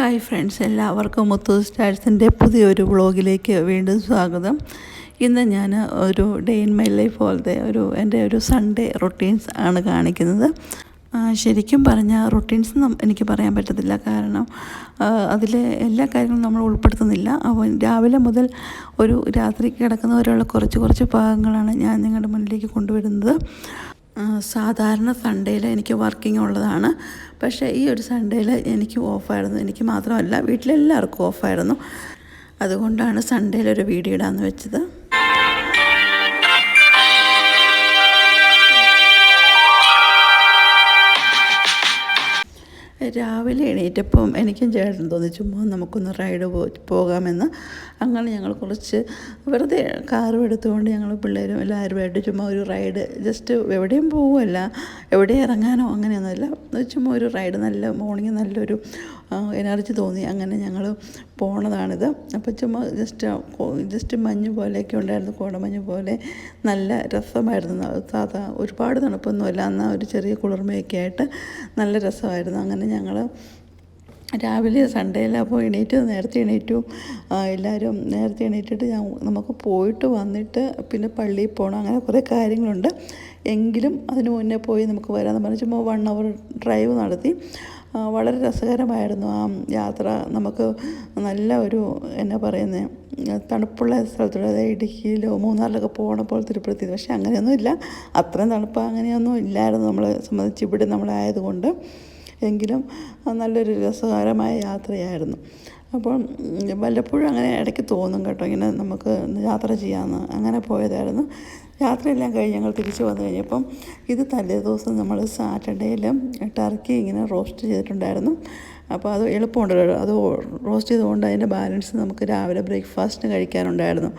Hi friends എല്ലാവർക്കും മുത്തു സ്റ്റാഴ്സിന്റെ പുതിയൊരു വ്ളോഗിലേക്ക് വീണ്ടും സ്വാഗതം. ഇന്ന് ഞാൻ ഒരു ഡേ ഇൻ മൈ ലൈഫ് പോലത്തെ ഒരു എന്റെ ഒരു സൺഡേ റൊട്ടീൻസ് ആണ് കാണിക്കുന്നത്. ശരിക്കും പറഞ്ഞാൽ റൊട്ടീൻസ് എനിക്ക് പറയാൻ പറ്റത്തില്ല. കാരണം അതിലെ എല്ലാ കാര്യങ്ങളും നമ്മൾ ഉൾപ്പെടുത്തുന്നില്ല. അപ്പോൾ രാവിലെ മുതൽ ഒരു രാത്രി കിടക്കുന്നവരെയുള്ള കുറച്ച് കുറച്ച് ഭാഗങ്ങളാണ് ഞാൻ നിങ്ങളുടെ മുന്നിലേക്ക് കൊണ്ടുവരുന്നത്. സാധാരണ സൺഡേയിൽ എനിക്ക് വർക്കിംഗ് ഉള്ളതാണ്. പക്ഷേ ഈ ഒരു സൺഡേയിൽ എനിക്ക് ഓഫായിരുന്നു എനിക്ക് മാത്രമല്ല വീട്ടിലെല്ലാവർക്കും ഓഫായിരുന്നു അതുകൊണ്ടാണ് സൺഡേയിൽ ഒരു വീഡിയോ ഇടാമെന്ന് വെച്ചത്. രാവിലെ എണീറ്റപ്പം എനിക്കും ചേട്ടൻ തോന്നി ചുമ്മാ നമുക്കൊന്ന് റൈഡ് പോ പോകാമെന്ന്. അങ്ങനെ ഞങ്ങൾ കുറച്ച് വെറുതെ കാറും എടുത്തുകൊണ്ട് ഞങ്ങൾ പിള്ളേരും എല്ലാവരുമായിട്ട് ചുമ്മാ ഒരു റൈഡ് ജസ്റ്റ് എവിടെയും പോകുമല്ല എവിടെ ഇറങ്ങാനോ അങ്ങനെയൊന്നുമില്ല ചുമ്മാ ഒരു റൈഡ് നല്ല മോർണിംഗ് നല്ലൊരു എനർജി തോന്നി. അങ്ങനെ ഞങ്ങൾ പോണതാണിത്. അപ്പോൾ ചുമ്മാ ജസ്റ്റ് ജസ്റ്റ് മഞ്ഞ് പോലെയൊക്കെ ഉണ്ടായിരുന്നു. കോടമഞ്ഞ് പോലെ നല്ല രസമായിരുന്നു. സാധാ ഒരുപാട് തണുപ്പൊന്നുമില്ല എന്നാൽ ഒരു ചെറിയ കുളിർമയൊക്കെ ആയിട്ട് നല്ല രസമായിരുന്നു. അങ്ങനെ ഞങ്ങൾ രാവിലെ സൺഡേയിൽ അപ്പോൾ എണീറ്റ് നേരത്തെ എണീറ്റു. എല്ലാവരും നേരത്തെ എണീറ്റിട്ട് ഞാൻ നമുക്ക് പോയിട്ട് വന്നിട്ട് പിന്നെ പള്ളിയിൽ പോകണം അങ്ങനെ കുറേ കാര്യങ്ങളുണ്ട്. എങ്കിലും അതിന് മുന്നേ പോയി നമുക്ക് വരാമെന്ന് പറഞ്ഞ് ചുമ്മാ വൺ അവർ ഡ്രൈവ് നടത്തി. വളരെ രസകരമായിരുന്നു ആ യാത്ര. നമുക്ക് നല്ല ഒരു എന്നാ പറയുന്നത് തണുപ്പുള്ള സ്ഥലത്തൂടെ അതായത് ഇടുക്കിയിലോ മൂന്നാറിലൊക്കെ പോകണ പോലെ തിരുപ്പതി. പക്ഷേ അങ്ങനെയൊന്നും ഇല്ല അത്രയും തണുപ്പ് അങ്ങനെയൊന്നും ഇല്ലായിരുന്നു നമ്മളെ സംബന്ധിച്ച്. ഇവിടെ നമ്മളായതുകൊണ്ട് എങ്കിലും നല്ലൊരു രസകരമായ യാത്രയായിരുന്നു. അപ്പോൾ വല്ലപ്പോഴും അങ്ങനെ ഇടയ്ക്ക് തോന്നും കേട്ടോ ഇങ്ങനെ നമുക്ക് യാത്ര ചെയ്യാമെന്ന് അങ്ങനെ പോയതായിരുന്നു. യാത്രയെല്ലാം കഴിഞ്ഞ് ഞങ്ങൾ തിരിച്ചു വന്നു കഴിഞ്ഞപ്പം ഇത് തലേ ദിവസം നമ്മൾ സാറ്റർഡേയിൽ ടർക്കി ഇങ്ങനെ റോസ്റ്റ് ചെയ്തിട്ടുണ്ടായിരുന്നു. അപ്പോൾ അത് എളുപ്പമുണ്ട്. അത് റോസ്റ്റ് ചെയ്തുകൊണ്ട് അതിന്റെ ബാലൻസ് നമുക്ക് രാവിലെ ബ്രേക്ക്ഫാസ്റ്റിന് കഴിക്കാനുണ്ടായിരുന്നു.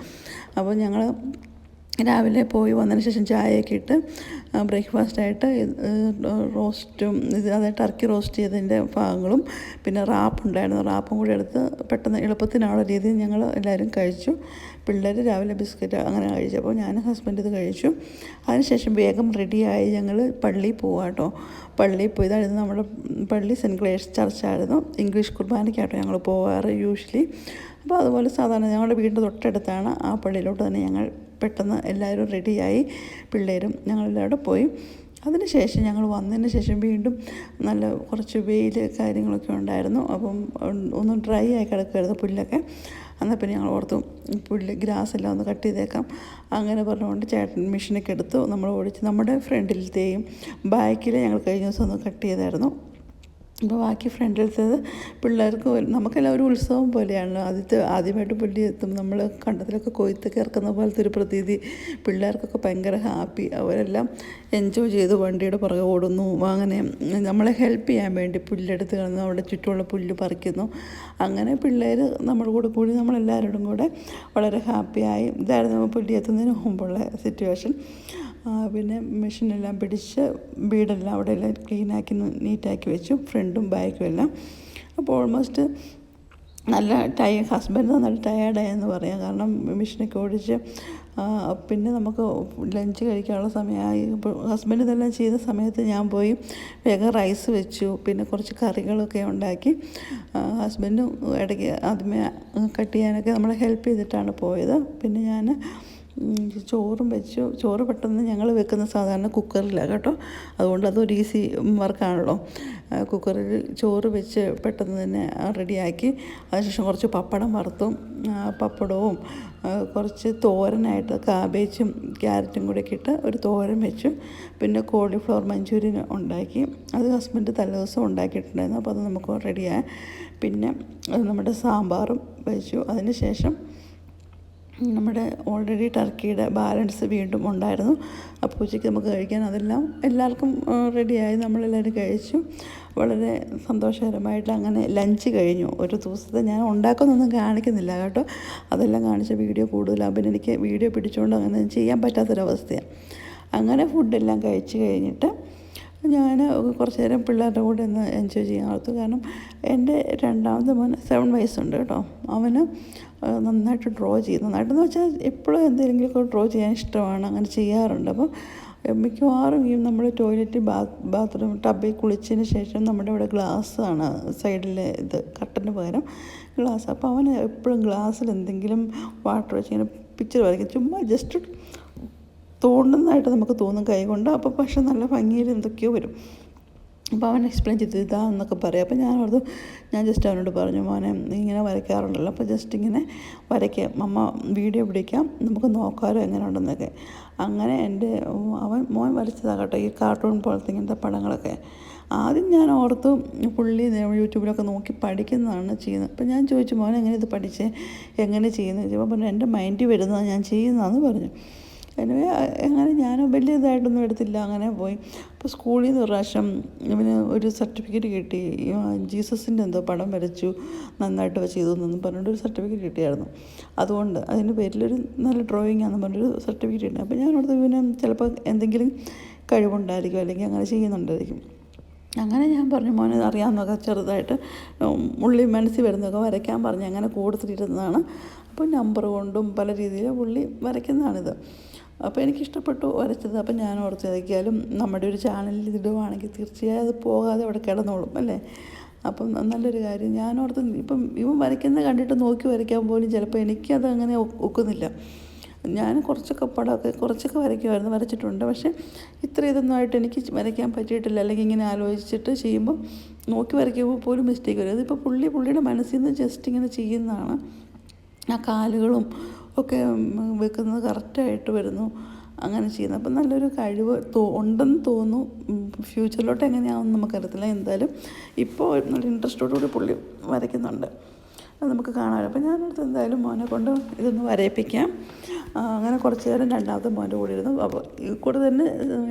അപ്പോൾ ഞങ്ങൾ രാവിലെ പോയി വന്നതിന് ശേഷം ചായയൊക്കെ ഇട്ട് ബ്രേക്ക്ഫാസ്റ്റായിട്ട് റോസ്റ്റും ഇത് അതായത് ടർക്കി റോസ്റ്റ് ചെയ്തതിന്റെ ഭാഗങ്ങളും പിന്നെ റാപ്പ് ഉണ്ടായിരുന്നു. റാപ്പും കൂടി എടുത്ത് പെട്ടെന്ന് എളുപ്പത്തിനുള്ള രീതിയിൽ ഞങ്ങൾ എല്ലാവരും കഴിച്ചു. പിള്ളേർ രാവിലെ ബിസ്ക്കറ്റ് അങ്ങനെ കഴിച്ചു. അപ്പോൾ ഞാൻ ഹസ്ബൻഡ് ഇത് കഴിച്ചു. അതിനുശേഷം വേഗം റെഡിയായി ഞങ്ങൾ പള്ളിയിൽ പോവാം കേട്ടോ പള്ളിയിൽ പോയി ഇതായിരുന്നു നമ്മുടെ പള്ളി സെന്റ് ക്ലേഴ്സ് ചർച്ചായിരുന്നു. ഇംഗ്ലീഷ് കുർബാനയ്ക്കാട്ടോ ഞങ്ങൾ പോകാറ് യൂഷ്വലി അപ്പോൾ അതുപോലെ സാധാരണ ഞങ്ങളുടെ വീടിന്റെ തൊട്ടടുത്താണ് ആ പള്ളിയിലോട്ട് തന്നെ ഞങ്ങൾ പെട്ടെന്ന് എല്ലാവരും റെഡിയായി പിള്ളേരും ഞങ്ങളെല്ലാവരും പോയി. അതിനുശേഷം ഞങ്ങൾ വന്നതിന് ശേഷം വീണ്ടും നല്ല കുറച്ച് വെയിൽ കാര്യങ്ങളൊക്കെ ഉണ്ടായിരുന്നു. അപ്പം ഒന്നും ഡ്രൈ ആയി കിടക്കുമായിരുന്നു പുല്ലൊക്കെ. എന്നാൽ പിന്നെ ഞങ്ങൾ ഓർത്തു പുല്ല് ഗ്രാസ് എല്ലാം ഒന്ന് കട്ട് ചെയ്തേക്കാം. അങ്ങനെ പറഞ്ഞുകൊണ്ട് ചേട്ടൻ മെഷീനൊക്കെ എടുത്തു. നമ്മൾ ഓടിച്ച് നമ്മുടെ ഫ്രണ്ടിലത്തെയും ബാക്കിൽ ഞങ്ങൾ കഴിഞ്ഞ ദിവസം ഒന്ന് കട്ട് ചെയ്തായിരുന്നു. അപ്പോൾ ബാക്കി ഫ്രണ്ടിൽസ് പിള്ളേർക്ക് നമുക്കെല്ലാവരും ഉത്സവം പോലെയാണ്. ആദ്യത്തെ ആദ്യമായിട്ട് പുല്ലി എത്തും. നമ്മൾ കണ്ടത്തിലൊക്കെ കൊയ്ത്തൊക്കെ ഇറക്കുന്ന പോലത്തെ ഒരു പ്രതീതി. പിള്ളേർക്കൊക്കെ ഭയങ്കര ഹാപ്പി. അവരെല്ലാം എൻജോയ് ചെയ്ത് വണ്ടിയുടെ പുറകെ ഓടുന്നു. അങ്ങനെ നമ്മളെ ഹെൽപ്പ് ചെയ്യാൻ വേണ്ടി പുല്ലെടുത്ത് കിടന്ന് അവിടെ ചുറ്റുമുള്ള പുല്ല് പറിക്കുന്നു. അങ്ങനെ പിള്ളേർ നമ്മുടെ കൂടെ കൂടി നമ്മളെല്ലാവരോടും കൂടെ വളരെ ഹാപ്പിയായി. ഇതായിരുന്നു പുല്ലി എത്തുന്നതിന് മുമ്പുള്ള സിറ്റുവേഷൻ പിന്നെ മെഷീനെല്ലാം പിടിച്ച് വീടെല്ലാം അവിടെ എല്ലാം ക്ലീനാക്കി നീറ്റാക്കി വെച്ചു. ഫ്രണ്ടും ബാക്കും എല്ലാം. അപ്പോൾ ഓൾമോസ്റ്റ് നല്ല ടയ ഹസ്ബൻഡ് നല്ല ടയേർഡായെന്ന് പറയാം. കാരണം മെഷീനൊക്കെ ഓടിച്ച് പിന്നെ നമുക്ക് ലഞ്ച് കഴിക്കാനുള്ള സമയമായി. ഹസ്ബൻഡ് ഇതെല്ലാം ചെയ്ത സമയത്ത് ഞാൻ പോയി വേഗം റൈസ് വെച്ചു. പിന്നെ കുറച്ച് കറികളൊക്കെ ഉണ്ടാക്കി. ഹസ്ബൻഡും ഇടയ്ക്ക് ആദ്യമേ കട്ട് ചെയ്യാനൊക്കെ നമ്മളെ ഹെൽപ്പ് ചെയ്തിട്ടാണ് പോയത്. പിന്നെ ഞാൻ ചോറും വെച്ചു. ചോറ് പെട്ടെന്ന് ഞങ്ങൾ വെക്കുന്ന സാധാരണ കുക്കറിലാണ് കേട്ടോ. അതുകൊണ്ട് അതൊരു ഈസി വർക്കാണല്ലോ. കുക്കറിൽ ചോറ് വെച്ച് പെട്ടെന്ന് തന്നെ റെഡിയാക്കി. അതിനുശേഷം കുറച്ച് പപ്പടം വറുത്തും പപ്പടവും കുറച്ച് തോരനായിട്ട് കാബേജും ക്യാരറ്റും കൂടെ ഇട്ട് ഒരു തോരൻ വെച്ചു. പിന്നെ കോളിഫ്ലവർ മഞ്ചൂരിയൻ ഉണ്ടാക്കി. അത് ഹസ്ബൻഡ് തലേദിവസം ഉണ്ടാക്കിയിട്ടുണ്ടായിരുന്നു. അപ്പോൾ അത് നമുക്ക് റെഡിയായി. പിന്നെ നമ്മുടെ സാമ്പാറും വെച്ചു. അതിന് ശേഷം നമ്മുടെ ഓൾറെഡി ടർക്കിയുടെ ബാലൻസ് വീണ്ടും ഉണ്ടായിരുന്നു. അപ്പോൾ ഉച്ചയ്ക്ക് നമുക്ക് കഴിക്കാൻ അതെല്ലാം എല്ലാവർക്കും റെഡിയായി നമ്മളെല്ലാവരും കഴിച്ചു. വളരെ സന്തോഷകരമായിട്ട് അങ്ങനെ ലഞ്ച് കഴിഞ്ഞു. ഒരു ദിവസത്തെ ഞാൻ ഉണ്ടാക്കുന്നൊന്നും കാണിക്കുന്നില്ല കേട്ടോ. അതെല്ലാം കാണിച്ച വീഡിയോ കൂടുതലാണ് പിന്നെ എനിക്ക് വീഡിയോ പിടിച്ചുകൊണ്ട് അങ്ങനെ ചെയ്യാൻ പറ്റാത്തൊരവസ്ഥയാണ് അങ്ങനെ ഫുഡെല്ലാം കഴിച്ച് കഴിഞ്ഞിട്ട് ഞാൻ കുറച്ച് നേരം പിള്ളേരുടെ കൂടെ ഒന്ന് എൻജോയ് ചെയ്യാൻ ഓർത്തു. കാരണം എന്റെ രണ്ടാമത്തെ മോൻ സെവൻ വയസ്സുണ്ട് കേട്ടോ. അവന് നന്നായിട്ട് ഡ്രോ ചെയ്യും. നന്നായിട്ടെന്ന് വെച്ചാൽ എപ്പോഴും എന്തെങ്കിലുമൊക്കെ ഡ്രോ ചെയ്യാൻ ഇഷ്ടമാണ്. അങ്ങനെ ചെയ്യാറുണ്ട്. അപ്പം മിക്കവാറും ഈ നമ്മൾ ടോയ്ലറ്റ് ബാത്ത് ബാത്റൂം ടബിൽ കുളിച്ചതിന് ശേഷം നമ്മുടെ ഇവിടെ ഗ്ലാസ് ആണ് സൈഡിലെ ഇത് കട്ടന് പകരം ഗ്ലാസ് അപ്പോൾ അവന് എപ്പോഴും ഗ്ലാസ്സിൽ എന്തെങ്കിലും വാട്ടർ വെച്ച് ഇങ്ങനെ പിക്ചർ വരയ്ക്കും. ചുമ്മാ ജസ്റ്റ് തോണ്ടുന്നതായിട്ട് നമുക്ക് തോന്നും കൈ കൊണ്ട്. അപ്പോൾ പക്ഷെ നല്ല ഭംഗിയിൽ എന്തൊക്കെയോ വരും. അപ്പോൾ അവൻ എക്സ്പ്ലെയിൻ ചെയ്ത് ഇതാ എന്നൊക്കെ പറയും. അപ്പോൾ ഞാൻ ഓർത്തു ഞാൻ ജസ്റ്റ് അവനോട് പറഞ്ഞു മോനെ ഇങ്ങനെ വരയ്ക്കാറുണ്ടല്ലോ. അപ്പോൾ ജസ്റ്റ് ഇങ്ങനെ വരയ്ക്കാം. അമ്മ വീഡിയോ പിടിക്കാം. നമുക്ക് നോക്കാമല്ലോ എങ്ങനെ ഉണ്ടെന്നൊക്കെ അങ്ങനെ എന്റെ അവൻ മോൻ വരച്ചതാകട്ടെ ഈ കാർട്ടൂൺ പോലത്തെ ഇങ്ങനത്തെ പടങ്ങളൊക്കെ. ആദ്യം ഞാൻ ഓർത്തു പുള്ളി യൂട്യൂബിലൊക്കെ നോക്കി പഠിക്കുന്നതാണ് ചെയ്യുന്നത്. അപ്പം ഞാൻ ചോദിച്ചു മോനെ എങ്ങനെ ഇത് പഠിച്ച്? എങ്ങനെ ചെയ്യുന്നത് ചോദിച്ചപ്പോൾ പറഞ്ഞു എന്റെ മൈൻഡിൽ വരുന്നത് ഞാൻ ചെയ്യുന്നതെന്ന് പറഞ്ഞു. എനിവേ അങ്ങനെ ഞാൻ വലിയ ഇതായിട്ടൊന്നും എടുത്തില്ല. അങ്ങനെ പോയി. അപ്പോൾ സ്കൂളിൽ നിന്ന് പ്രാവശ്യം ഇവന് ഒരു സർട്ടിഫിക്കറ്റ് കിട്ടി. ജീസസിന്റെ എന്തോ പടം വരച്ചു നന്നായിട്ട് വെച്ച് ചെയ്തു എന്നും പറഞ്ഞിട്ട് ഒരു സർട്ടിഫിക്കറ്റ് കിട്ടിയായിരുന്നു. അതുകൊണ്ട് അതിന്റെ പേരിലൊരു നല്ല ഡ്രോയിങ് ആണെന്ന് പറഞ്ഞൊരു സർട്ടിഫിക്കറ്റ് കിട്ടി. അപ്പോൾ ഞാൻ അവിടുത്തെ ഇവന് ചിലപ്പോൾ എന്തെങ്കിലും കഴിവുണ്ടായിരിക്കും അല്ലെങ്കിൽ അങ്ങനെ ചെയ്യുന്നുണ്ടായിരിക്കും. അങ്ങനെ ഞാൻ പറഞ്ഞു മോനെ അറിയാമെന്നൊക്കെ ചെറുതായിട്ട് ഉള്ളി മനസ്സിൽ വരുന്നതൊക്കെ വരയ്ക്കാൻ പറഞ്ഞ് അങ്ങനെ കൂടുതലിരുന്നതാണ് അപ്പോൾ നമ്പർ കൊണ്ടും പല രീതിയിൽ പുള്ളി വരയ്ക്കുന്നതാണിത്. അപ്പോൾ എനിക്കിഷ്ടപ്പെട്ടു വരച്ചത്. അപ്പം ഞാൻ ഓർത്ത് ഏതൊക്കെയാലും നമ്മുടെ ഒരു ചാനലിൽ ഇതിടുവാണെങ്കിൽ തീർച്ചയായും അത് പോകാതെ അവിടെ കിടന്നോളും അല്ലേ? അപ്പം നല്ലൊരു കാര്യം. ഞാൻ ഓർത്ത് ഇപ്പം ഇവൻ വരയ്ക്കുന്നത് കണ്ടിട്ട് നോക്കി വരയ്ക്കാൻ പോലും ചിലപ്പോൾ എനിക്കത് അങ്ങനെ ഒക്കുന്നില്ല. ഞാൻ കുറച്ചൊക്കെ പടമൊക്കെ കുറച്ചൊക്കെ വരയ്ക്കുമായിരുന്നു വരച്ചിട്ടുണ്ട്. പക്ഷേ ഇത്ര ഇതൊന്നും ആയിട്ട് എനിക്ക് വരയ്ക്കാൻ പറ്റിയിട്ടില്ല. അല്ലെങ്കിൽ ഇങ്ങനെ ആലോചിച്ചിട്ട് ചെയ്യുമ്പോൾ നോക്കി വരയ്ക്കുമ്പോൾ പോലും മിസ്റ്റേക്ക് വരും. അതിപ്പോൾ പുള്ളി പുള്ളിയുടെ മനസ്സിൽ നിന്ന് ജസ്റ്റ് ഇങ്ങനെ ചെയ്യുന്നതാണ്. ആ കാലുകളും ഒക്കെ വെക്കുന്നത് കറക്റ്റായിട്ട് വരുന്നു. അങ്ങനെ ചെയ്യുന്നു. അപ്പം നല്ലൊരു കഴിവ് ഉണ്ടെന്ന് തോന്നുന്നു. ഫ്യൂച്ചറിലോട്ട് എങ്ങനെയാണെന്ന് നമുക്കറിയത്തില്ല. എന്തായാലും ഇപ്പോൾ നല്ല ഇൻട്രസ്റ്റോടുകൂടി പുള്ളി വരയ്ക്കുന്നുണ്ട്. അത് നമുക്ക് കാണാമല്ലോ. അപ്പം ഞാനടുത്ത് എന്തായാലും മോനെ കൊണ്ട് ഇതൊന്ന് വരയിപ്പിക്കാം. അങ്ങനെ കുറച്ച് നേരം രണ്ടാമത്തെ മോന്റെ കൂടെ ഇരുന്നു. അപ്പോൾ കൂടെ തന്നെ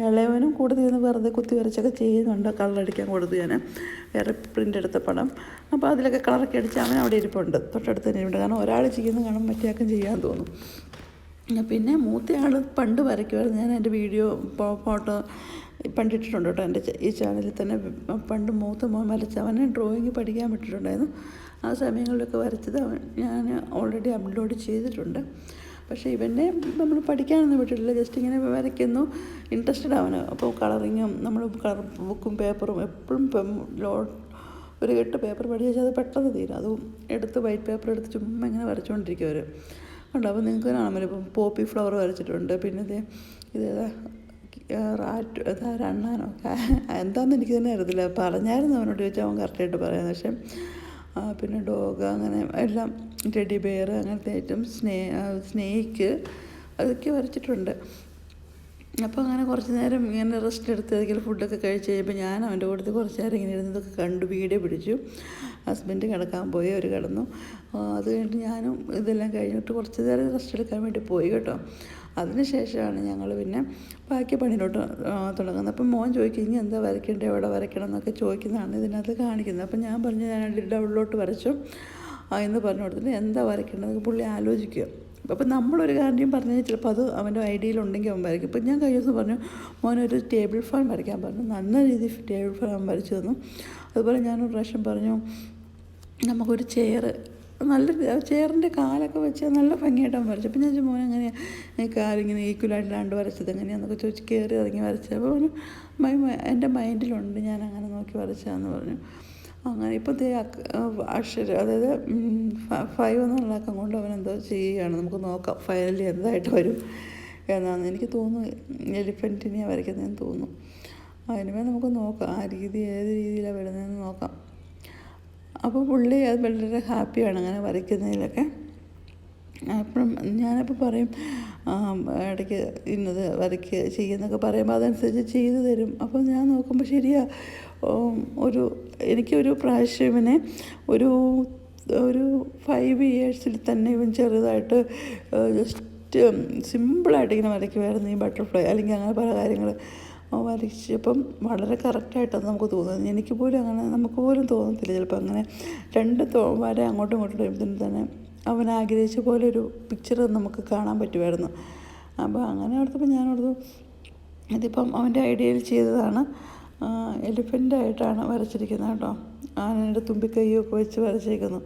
ഇളയവനും കൂടെ ഇരുന്ന് വെറുതെ കുത്തി വരച്ചൊക്കെ ചെയ്യുന്നുണ്ട്. കളറടിക്കാൻ കൊടുത്തു ഞാൻ വേറെ പ്രിന്റ് എടുത്ത പടം. അപ്പോൾ അതിലൊക്കെ കളറൊക്കെ അടിച്ച് അവൻ അവിടെ ഇരിപ്പുണ്ട്. തൊട്ടടുത്ത് തന്നെ ഉണ്ട് കാരണം ഒരാൾ ചെയ്യുന്നത് കാണും മറ്റേയാൾക്കും ചെയ്യാൻ തോന്നും. പിന്നെ മൂത്തയാൾ പണ്ട് വരയ്ക്കുമായിരുന്നു ഞാൻ എന്റെ വീഡിയോ ഫോട്ടോ പണ്ടിട്ടിട്ടുണ്ട് കേട്ടോ. എന്റെ ഈ ചാനലിൽ തന്നെ പണ്ട് മൂത്ത മോൻ വരച്ച അവനെ ഡ്രോയിങ് പഠിക്കാൻ പറ്റിയിട്ടുണ്ടായിരുന്നു. ആ സമയങ്ങളിലൊക്കെ വരച്ചത് അവൻ ഞാൻ ഓൾറെഡി അപ്ലോഡ് ചെയ്തിട്ടുണ്ട്. പക്ഷേ ഇവനെ നമ്മൾ പഠിക്കാനൊന്നും വിട്ടിട്ടില്ല. ജസ്റ്റ് ഇങ്ങനെ വരയ്ക്കുന്നു. ഇൻട്രസ്റ്റഡ് അവന്. അപ്പോൾ കളറിങ്ങും നമ്മൾ കളർ ബുക്കും പേപ്പറും എപ്പോഴും ലോ ഒരു കെട്ട് പേപ്പർ പഠിച്ചാൽ അത് പെട്ടെന്ന് തീരും. അതും എടുത്ത് വൈറ്റ് പേപ്പർ എടുത്ത് ചുമ്മാ ഇങ്ങനെ വരച്ചുകൊണ്ടിരിക്കും അവർ ഉണ്ട് അപ്പോൾ നിങ്ങൾക്ക് പറ്റും ഇപ്പം പോപ്പി ഫ്ലവർ വരച്ചിട്ടുണ്ട്. പിന്നെ ഇത് ഇത് റാറ്റ് അണ്ണാനോ എന്താണെന്ന് എനിക്ക് തന്നെ അറിയത്തില്ല. പറഞ്ഞായിരുന്നു അവനോട് ചോദിച്ചാൽ അവൻ കറക്റ്റായിട്ട് പറയാം പക്ഷേ പിന്നെ ഡോഗ് അങ്ങനെ എല്ലാം ടെഡി ബെയർ അങ്ങനത്തെ ഐറ്റം സ്നേ സ്നേക്ക് അതൊക്കെ വരച്ചിട്ടുണ്ട്. അപ്പോൾ അങ്ങനെ കുറച്ച് നേരം ഇങ്ങനെ റെസ്റ്റ് എടുത്ത് ഏതെങ്കിലും ഫുഡൊക്കെ കഴിച്ച് കഴിയുമ്പോൾ ഞാൻ അവന്റെ കൂട്ടത്തിൽ കുറച്ച് നേരം ഇങ്ങനെ ഇരുന്നതൊക്കെ കണ്ടു വീഡിയോ പിടിച്ചു. ഹസ്ബൻഡ് കിടക്കാൻ പോയി അവർ കിടന്നു. അത് കഴിഞ്ഞിട്ട് ഞാനും ഇതെല്ലാം കഴിഞ്ഞിട്ട് കുറച്ച് നേരം റെസ്റ്റ് എടുക്കാൻ വേണ്ടി പോയി കേട്ടോ. അതിനുശേഷമാണ് ഞങ്ങൾ പിന്നെ ബാക്കി പണിയിലോട്ട് തുടങ്ങുന്നത്. അപ്പം മോൻ ചോദിക്കും ഇനി എന്താ വരയ്ക്കേണ്ടത് എവിടെ വരയ്ക്കണം? എന്നൊക്കെ ചോദിക്കുന്നതാണ് ഇതിനകത്ത് കാണിക്കുന്നത്. അപ്പം ഞാൻ പറഞ്ഞു ഞാൻ ഡബിളിലോട്ട് വരച്ചു എന്ന് പറഞ്ഞു കൊടുത്തിട്ട് എന്താ വരയ്ക്കേണ്ടത് പുള്ളി ആലോചിക്കുക. അപ്പം നമ്മളൊരു കാര്യം പറഞ്ഞാൽ ചിലപ്പോൾ അത് അവന്റെ ഐഡിയയിലുണ്ടെങ്കിൽ അവൻ വരയ്ക്കും. ഇപ്പം ഞാൻ കഴിഞ്ഞ ദിവസം പറഞ്ഞു മോനൊരു ടേബിൾ ഫാൻ വരയ്ക്കാൻ പറഞ്ഞു. നല്ല രീതിയിൽ ടേബിൾ ഫാൻ വരച്ചു തന്നു. അതുപോലെ ഞാനൊരു പ്രാവശ്യം പറഞ്ഞു നമുക്കൊരു ചെയർ നല്ല ചെയറിന്റെ കാലൊക്കെ വെച്ച് നല്ല ഭംഗിയായിട്ട് അവൻ വരച്ചു അപ്പം ഞാൻ മോൻ എങ്ങനെയാണ് കാലിങ്ങനെ ഈക്വലായിട്ടാണ്ട് വരച്ചത് എങ്ങനെയാണെന്നൊക്കെ ചോദിച്ച് കയറി ഇറങ്ങി വരച്ചത്. അപ്പോൾ അവന് മൈ എന്റെ മൈൻഡിലുണ്ട് ഞാൻ അങ്ങനെ നോക്കി വരച്ചതെന്ന് പറഞ്ഞു. അങ്ങനെ ഇപ്പോൾ ദേ അക്ഷരം അതായത് ഫൈവ് എന്നുള്ള അക്കം കൊണ്ട് അവൻ എന്തോ ചെയ്യുകയാണ്. നമുക്ക് നോക്കാം ഫൈനലി എന്തായിട്ട് വരും എന്നാണ്. എനിക്ക് തോന്നുന്നു എലിഫന്റിനെയാണ് വരയ്ക്കുന്നതെന്ന് തോന്നുന്നു. അതിനുമേ നമുക്ക് നോക്കാം ആ രീതി ഏത് രീതിയിലാണ് വരുന്നതെന്ന് നോക്കാം. അപ്പോൾ പുള്ളി അത് വളരെ ഹാപ്പിയാണ് അങ്ങനെ വരയ്ക്കുന്നതിലൊക്കെ. അപ്പം ഞാനപ്പോൾ പറയും ഇടയ്ക്ക് ഇന്നത് വരയ്ക്ക് ചെയ്യുന്നൊക്കെ പറയുമ്പോൾ അതനുസരിച്ച് ചെയ്തു തരും. അപ്പോൾ ഞാൻ നോക്കുമ്പോൾ ശരിയാ ഒരു എനിക്കൊരു പ്രാവശ്യം ഇവനെ ഒരു ഒരു ഫൈവ് ഇയേഴ്സിൽ തന്നെ ഇവൻ ചെറുതായിട്ട് ജസ്റ്റ് സിമ്പിളായിട്ട് ഇങ്ങനെ വരയ്ക്കുമായിരുന്നു ഈ ബട്ടർഫ്ലൈ അല്ലെങ്കിൽ അങ്ങനെ പല കാര്യങ്ങൾ. വരച്ചപ്പം വളരെ കറക്റ്റായിട്ടാണ് നമുക്ക് തോന്നുന്നത്. എനിക്ക് പോലും അങ്ങനെ നമുക്ക് പോലും തോന്നത്തില്ല. ചിലപ്പോൾ അങ്ങനെ രണ്ട് വര അങ്ങോട്ടും ഇങ്ങോട്ടും വരുമ്പോഴത്തേനും തന്നെ അവൻ ആഗ്രഹിച്ച പോലെ ഒരു പിക്ചർ നമുക്ക് കാണാൻ പറ്റുമായിരുന്നു. അപ്പോൾ അങ്ങനെ ഓർത്തപ്പോൾ ഞാൻ ഓർത്തു ഇതിപ്പം അവന്റെ ഐഡിയയിൽ ചെയ്തതാണ്. എലിഫന്റ് ആയിട്ടാണ് വരച്ചിരിക്കുന്നത് കേട്ടോ. ആനയുടെ തുമ്പിക്കൈയൊക്കെ വെച്ച് വരച്ചിരിക്കുന്നു.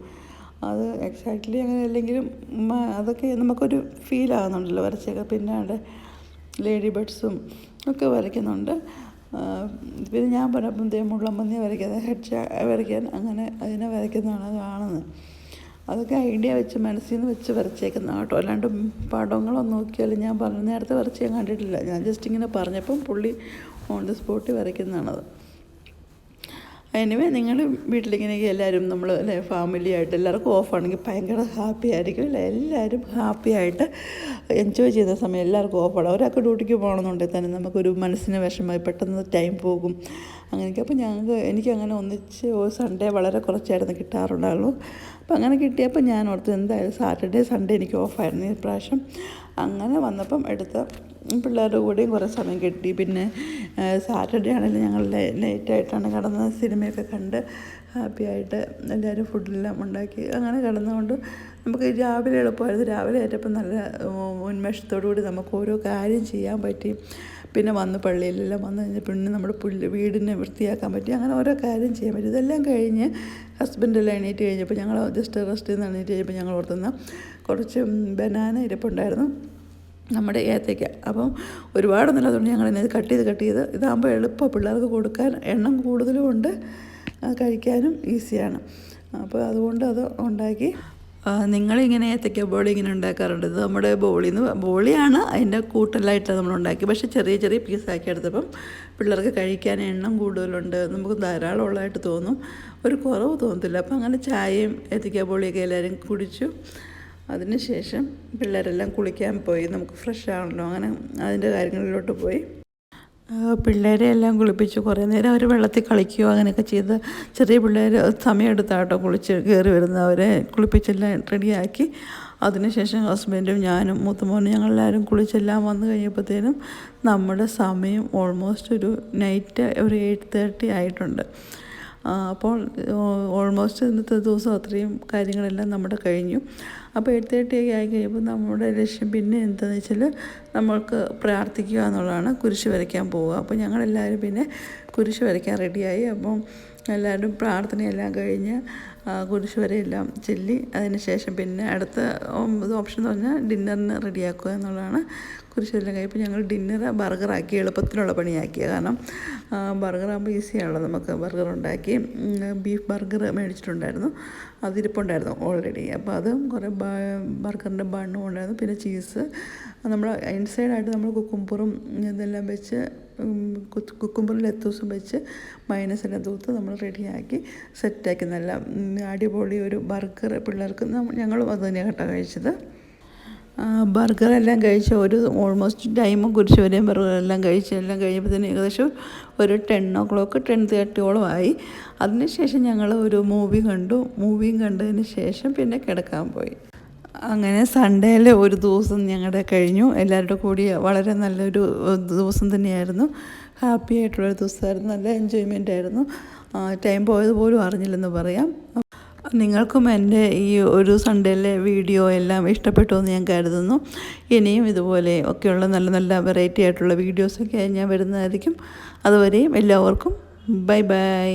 അത് എക്സാക്ട്ലി അങ്ങനെ അല്ലെങ്കിലും അതൊക്കെ നമുക്കൊരു ഫീൽ ആകുന്നുണ്ടല്ലോ വരച്ചൊക്കെ പിന്നെ ലേഡി ബേഡ്സും ഒക്കെ വരയ്ക്കുന്നുണ്ട്. പിന്നെ ഞാൻ പറഞ്ഞപ്പം ദേ മുള്ളമ്പന്നി വരയ്ക്കുന്നത് ഹെഡ് വരയ്ക്കാൻ അങ്ങനെ അതിനെ വരയ്ക്കുന്നതാണ് കാണുന്നത്. അതൊക്കെ ഐഡിയ വെച്ച് മനസ്സിൽ നിന്ന് വെച്ച് വരച്ചേക്കുന്ന കേട്ടോ. അല്ലാണ്ട് പടങ്ങളൊന്നും നോക്കിയാലും ഞാൻ പറഞ്ഞ നേരത്തെ വരച്ച് ഞാൻ കണ്ടിട്ടില്ല. ഞാൻ ജസ്റ്റ് ഇങ്ങനെ പറഞ്ഞപ്പം പുള്ളി ഓൺ ദി സ്പോട്ടിൽ വരയ്ക്കുന്നതാണത്. എനിവേ നിങ്ങൾ വീട്ടിലിങ്ങനെ എല്ലാവരും നമ്മൾ അല്ലേ ഫാമിലി ആയിട്ട് എല്ലാവർക്കും ഓഫാണെങ്കിൽ ഭയങ്കര ഹാപ്പി ആയിരിക്കും അല്ലേ? എല്ലാവരും ഹാപ്പി ആയിട്ട് എൻജോയ് ചെയ്യുന്ന സമയം എല്ലാവർക്കും ഓഫാണ് ഒരാൾക്ക് ഡ്യൂട്ടിക്ക് പോകണമെന്നുണ്ടെങ്കിൽ തന്നെ നമുക്കൊരു മനസ്സിന് വിഷമമായി പെട്ടെന്ന് ടൈം പോകും. അങ്ങനെയൊക്കെ. അപ്പോൾ ഞങ്ങൾക്ക് എനിക്ക് അങ്ങനെ ഒന്നിച്ച് ഒരു സൺഡേ വളരെ കുറച്ചായിരുന്നു കിട്ടാറുണ്ടായിരുന്നു. അപ്പോൾ അങ്ങനെ കിട്ടിയപ്പോൾ ഞാൻ ഓർത്ത് എന്തായാലും സാറ്റർഡേ സൺഡേ എനിക്ക് ഓഫായിരുന്നു ഈ പ്രാവശ്യം. അങ്ങനെ വന്നപ്പം എടുത്ത പിള്ളേരുടെ കൂടെയും കുറേ സമയം കിട്ടി. പിന്നെ സാറ്റർഡേ ആണെങ്കിലും ഞങ്ങൾ ലേറ്റായിട്ടാണ് കടന്ന് സിനിമയൊക്കെ കണ്ട് ഹാപ്പി ആയിട്ട് എല്ലാവരും ഫുഡെല്ലാം ഉണ്ടാക്കി. അങ്ങനെ കിടന്നുകൊണ്ട് നമുക്ക് രാവിലെ എളുപ്പമായിരുന്നു. രാവിലെ ഏറ്റപ്പോൾ നല്ല ഉം, ഉന്മേഷത്തോടു കൂടി നമുക്ക് ഓരോ കാര്യം ചെയ്യാൻ പറ്റി. പിന്നെ വന്ന് പള്ളിയിലെല്ലാം വന്ന് കഴിഞ്ഞ് പിന്നെ നമ്മുടെ പുല്ല് വീടിനെ വൃത്തിയാക്കാൻ പറ്റി. അങ്ങനെ ഓരോ കാര്യം ചെയ്യാൻ പറ്റി. ഇതെല്ലാം കഴിഞ്ഞ് ഹസ്ബൻഡെല്ലാം എണീറ്റ് കഴിഞ്ഞപ്പോൾ ഞങ്ങൾ ജസ്റ്റ് റെസ്റ്റ് നിന്ന് എണീറ്റ് കഴിഞ്ഞപ്പോൾ ഞങ്ങൾ ഓർത്തുന്ന കുറച്ച് ബനാന ഇരിപ്പുണ്ടായിരുന്നു നമ്മുടെ ഏത്തയ്ക്ക. അപ്പം ഒരുപാടൊന്നുമില്ല ഞങ്ങൾ ഇത് കട്ട് ചെയ്ത് കട്ട് ചെയ്ത് ഇതാകുമ്പോൾ എളുപ്പം പിള്ളേർക്ക് കൊടുക്കാൻ എണ്ണം കൂടുതലും ഉണ്ട്. കഴിക്കാനും ഈസിയാണ്. അപ്പോൾ അതുകൊണ്ട് അത് ഉണ്ടാക്കി നിങ്ങളിങ്ങനെ ഏത്തയ്ക്ക ബോളി ഇങ്ങനെ ഉണ്ടാക്കാറുണ്ട്. ഇത് നമ്മുടെ ബോളി എന്ന് ബോളിയാണ് അതിന്റെ കൂട്ടലായിട്ട് നമ്മൾ ഉണ്ടാക്കി പക്ഷേ ചെറിയ ചെറിയ പീസാക്കി എടുത്തപ്പം പിള്ളേർക്ക് കഴിക്കാൻ എണ്ണം കൂടുതലുണ്ട്. നമുക്ക് ധാരാളം ഉള്ളതായിട്ട് തോന്നും. ഒരു കുറവ് തോന്നത്തില്ല. അപ്പം അങ്ങനെ ചായയും ഏത്തയ്ക്ക ബോളിയൊക്കെ എല്ലാവരും കുടിച്ചു. അതിനുശേഷം പിള്ളേരെല്ലാം കുളിക്കാൻ പോയി. നമുക്ക് ഫ്രഷ് ആണല്ലോ. അങ്ങനെ അതിന്റെ കാര്യങ്ങളിലോട്ട് പോയി. പിള്ളേരെ എല്ലാം കുളിപ്പിച്ച് കുറേ നേരം അവർ വെള്ളത്തിൽ കളിക്കുകയോ അങ്ങനെയൊക്കെ ചെയ്ത് ചെറിയ പിള്ളേർ സമയമെടുത്താട്ടോ കുളിച്ച് കയറി വരുന്ന അവരെ കുളിപ്പിച്ചെല്ലാം റെഡിയാക്കി. അതിനുശേഷം ഹസ്ബൻഡും ഞാനും മൂത്തമോനും ഞങ്ങളെല്ലാവരും കുളിച്ചെല്ലാം വന്നു കഴിഞ്ഞപ്പോഴത്തേനും നമ്മുടെ സമയം ഓൾമോസ്റ്റ് ഒരു നൈറ്റ് ഒരു എയ്റ്റ് തേർട്ടി ആയിട്ടുണ്ട്. അപ്പോൾ ഓൾമോസ്റ്റ് ഇന്നത്തെ ദിവസം അത്രയും കാര്യങ്ങളെല്ലാം നമ്മുടെ കഴിഞ്ഞു. അപ്പോൾ എയ്റ്റ് ആയി കഴിയുമ്പോൾ നമ്മുടെ ലക്ഷ്യം പിന്നെ എന്താണെന്ന് വെച്ചാൽ നമ്മൾക്ക് പ്രാർത്ഥിക്കുക എന്നുള്ളതാണ്. കുരിശ് വരയ്ക്കാൻ പോവുക. അപ്പോൾ ഞങ്ങളെല്ലാവരും പിന്നെ കുരിശ് വരയ്ക്കാൻ റെഡിയായി അപ്പം എല്ലാവരും പ്രാർത്ഥനയെല്ലാം കഴിഞ്ഞ് കുരിശ് വരെയെല്ലാം ചൊല്ലി അതിനുശേഷം പിന്നെ അടുത്ത ഓപ്ഷൻ എന്ന് പറഞ്ഞാൽ ഡിന്നറിന് റെഡിയാക്കുക എന്നുള്ളതാണ് കുരിശെല്ലാം കഴിയുമ്പോൾ ഞങ്ങൾ ഡിന്നർ ബർഗറാക്കി എളുപ്പത്തിലുള്ള പണിയാക്കിയ കാരണം ബർഗറാകുമ്പോൾ ഈസിയാണല്ലോ നമുക്ക് ബർഗർ ഉണ്ടാക്കി. ബീഫ് ബർഗർ മേടിച്ചിട്ടുണ്ടായിരുന്നു. അതിരിപ്പുണ്ടായിരുന്നു ഓൾറെഡി. അപ്പോൾ അതും കുറേ ബർഗറിന്റെ ബണ്ണും ഉണ്ടായിരുന്നു. പിന്നെ ചീസ് നമ്മൾ ഇൻസൈഡായിട്ട് നമ്മൾ കുക്കുംബറും ഇതെല്ലാം വെച്ച് കുക്കുംബറും ലത്തൂസും വെച്ച് മൈനസിന്റെ തൂത്ത് നമ്മൾ റെഡിയാക്കി സെറ്റാക്കി. നല്ല അടിപൊളി ഒരു ബർഗർ പിള്ളേർക്ക് ഞങ്ങളും അത് തന്നെയാണ് കേട്ടോ കഴിച്ചത്. ബർഗറെല്ലാം കഴിച്ച് ഒരു ഓൾമോസ്റ്റ് ടൈമും കുരിശ് വരെയും ബർഗറെല്ലാം കഴിച്ച് എല്ലാം കഴിയുമ്പോഴത്തേനും ഏകദേശം ഒരു ടെൻ ഓ ക്ലോക്ക് ടെൻ തേർട്ടിയോളം ആയി. അതിനുശേഷം ഞങ്ങൾ ഒരു മൂവി കണ്ടു. മൂവിയും കണ്ടതിന് ശേഷം പിന്നെ കിടക്കാൻ പോയി. അങ്ങനെ സൺഡേയിൽ ഒരു ദിവസം ഞങ്ങളുടെ കഴിഞ്ഞു. എല്ലാവരുടെ കൂടി വളരെ നല്ലൊരു ദിവസം തന്നെയായിരുന്നു. ഹാപ്പി ആയിട്ടുള്ളൊരു ദിവസമായിരുന്നു. നല്ല എൻജോയ്മെന്റ് ആയിരുന്നു. ടൈം പോയത് പോലും അറിഞ്ഞില്ലെന്ന് പറയാം. നിങ്ങൾക്കും എന്റെ ഈ ഒരു സൺഡേയിലെ വീഡിയോ എല്ലാം ഇഷ്ടപ്പെട്ടു എന്ന് ഞാൻ കരുതുന്നു. ഇനിയും ഇതുപോലെ ഒക്കെയുള്ള നല്ല നല്ല വെറൈറ്റി ആയിട്ടുള്ള വീഡിയോസൊക്കെ ഞാൻ വരുന്നതായിരിക്കും. അതുവരെയും എല്ലാവർക്കും ബൈ ബൈ.